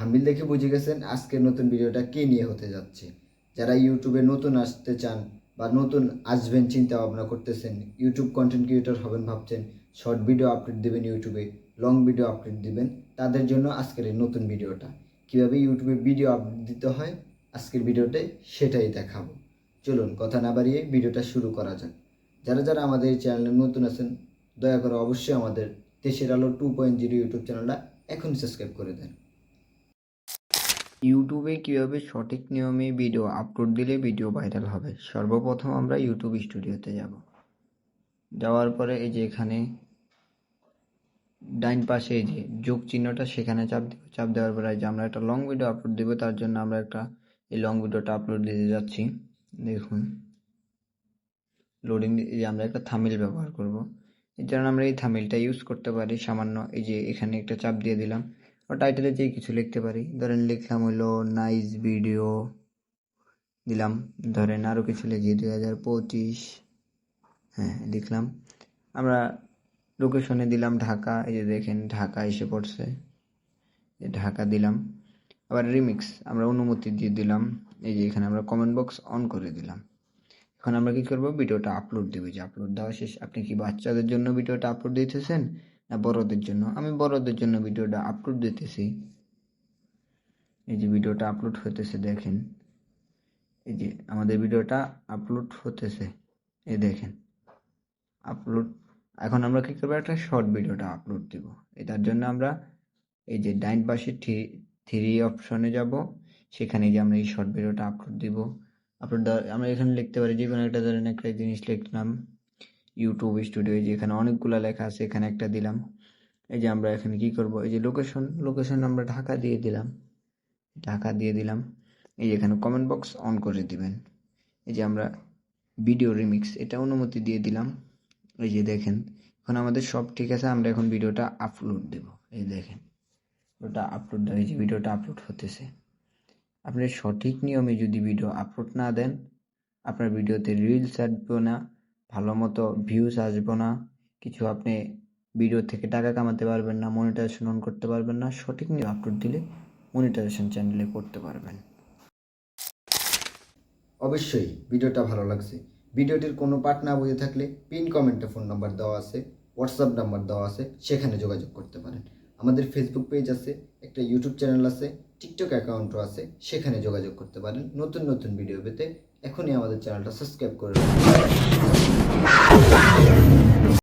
থাম্বিল দেখে বুঝে গেছেন আজকের নতুন ভিডিওটা কে নিয়ে হতে যাচ্ছে। যারা ইউটিউবে নতুন আসতে চান বা নতুন আসবেন চিন্তা ভাবনা করতেছেন, ইউটিউব কন্টেন্ট ক্রিয়েটর হবেন ভাবছেন শর্ট ভিডিও আপলোড দেবেন ইউটিউবে লং ভিডিও আপলোড দেবেন, তাদের জন্য আজকের এই নতুন ভিডিওটা। কীভাবে ইউটিউবে ভিডিও আপলোড দিতে হয়, আজকের ভিডিওতে সেটাই দেখাবো। চলুন, কথা না বাড়িয়ে ভিডিওটা শুরু করা যাক। যারা যারা আমাদের এই চ্যানেলে নতুন আছেন, দয়া করে অবশ্যই আমাদের দেশের আলো টু পয়েন্ট জিরো ইউটিউব চ্যানেলটা এখন সাবস্ক্রাইব করে দেন। ইউটিউবে কীভাবে সঠিক নিয়মে ভিডিও আপলোড দিলে ভিডিও ভাইরাল হবে? সর্বপ্রথম আমরা ইউটিউব স্টুডিওতে যাব। যাওয়ার পরে এই যে এখানে ডাইন পাশে এই যে যোগ চিহ্নটা, সেখানে চাপ চাপ দেওয়ার পরে যে আমরা একটা লং ভিডিও আপলোড দেবো, তার জন্য আমরা একটা এই লং ভিডিওটা আপলোড দিতে যাচ্ছি। দেখুন লোডিং এই যে আমরা একটা থামিল ব্যবহার করব। এর জন্য আমরা এই থামিলটা ইউজ করতে পারি। সামান্য এই যে এখানে একটা চাপ দিয়ে দিলাম। ও টাইটেলে যে কিছু লিখতে পারি। ধরেন লিখলাম হলো নাইস ভিডিও দিলাম। ধরেন আরও কিছু লিখি, দুই হাজার পঁচিশ হ্যাঁ লিখলাম। আমরা লোকেশনে দিলাম ঢাকা। এই যে দেখেন, ঢাকা এসে পড়ছে। ঢাকা দিলাম। আবার রিমিক্স আমরা অনুমতি দিয়ে দিলাম। এই যে এখানে আমরা কমেন্ট বক্স অন করে দিলাম। এখন আমরা কি করব? ভিডিওটা আপলোড দেবো। যে আপলোড দেওয়া শেষ, আপনি কি বাচ্চাদের জন্য ভিডিওটা আপলোড দিতেছেন? না বড়দের জন্য। আমি বড়দের জন্য ভিডিওটা আপলোড দিতেছি। এই যে ভিডিওটা আপলোড হতেছে দেখেন। এই যে আমাদের ভিডিওটা আপলোড হতেছে এই দেখেন। আপলোড এখন আমরা কি করব? একটা শর্ট ভিডিওটা আপলোড দিব। এটার জন্য আমরা এই যে ডাইন পাশে থ্রি অপশনে যাব। সেখানে যে আমরা এই শর্ট ভিডিওটা আপলোড দিব। আপলোড আমরা এখানে লিখতে পারি যে কোনো একটা ধরেন একটা জিনিস লিখলাম। ইউটিউব স্টুডিও এই যে এখানে অনেকগুলো লেখা আছে, এখানে একটা দিলাম। এই যে আমরা এখানে কি করব? এই যে লোকেশন লোকেশন আমরা ঢাকা দিয়ে দিলাম। ঢাকা দিয়ে দিলাম। এই যে এখানে কমেন্ট বক্স অন করে দিবেন। এই যে আমরা ভিডিও রিমিক্স এটা অনুমতি দিয়ে দিলাম। এই যে দেখেন, এখন আমাদের সব ঠিক আছে, আমরা এখন ভিডিওটা আপলোড দেব। এই দেখেন ওটা আপলোড এই যে ভিডিওটা আপলোড হতেছে। আপনি সঠিক নিয়মে যদি ভিডিও আপলোড না দেন, আপনার ভিডিওতে রিলস আসবে না। ভালো মতো ভিউজ আসবে না। কিছু আপনি ভিডিও থেকে টাকা কামাতে পারবেন না মনিটাইজেশন অন করতে পারবেন না, সঠিক নিয়ে আপলোড দিলে মনিটাইজেশন চ্যানেলে করতে পারবেন। অবশ্যই ভিডিওটা ভালো লাগছে। ভিডিওটির কোনো পার্ট না বুঝে থাকলে পিন কমেন্টে ফোন নাম্বার দেওয়া আছে হোয়াটসঅ্যাপ নাম্বার দেওয়া আছে, সেখানে যোগাযোগ করতে পারেন। আমাদের ফেসবুক পেজ আছে, একটা ইউটিউব চ্যানেল আছে টিকটক অ্যাকাউন্টও আছে, সেখানে যোগাযোগ করতে পারেন। নতুন নতুন ভিডিও পেতে এখনই আমাদের চ্যানেলটা সাবস্ক্রাইব করে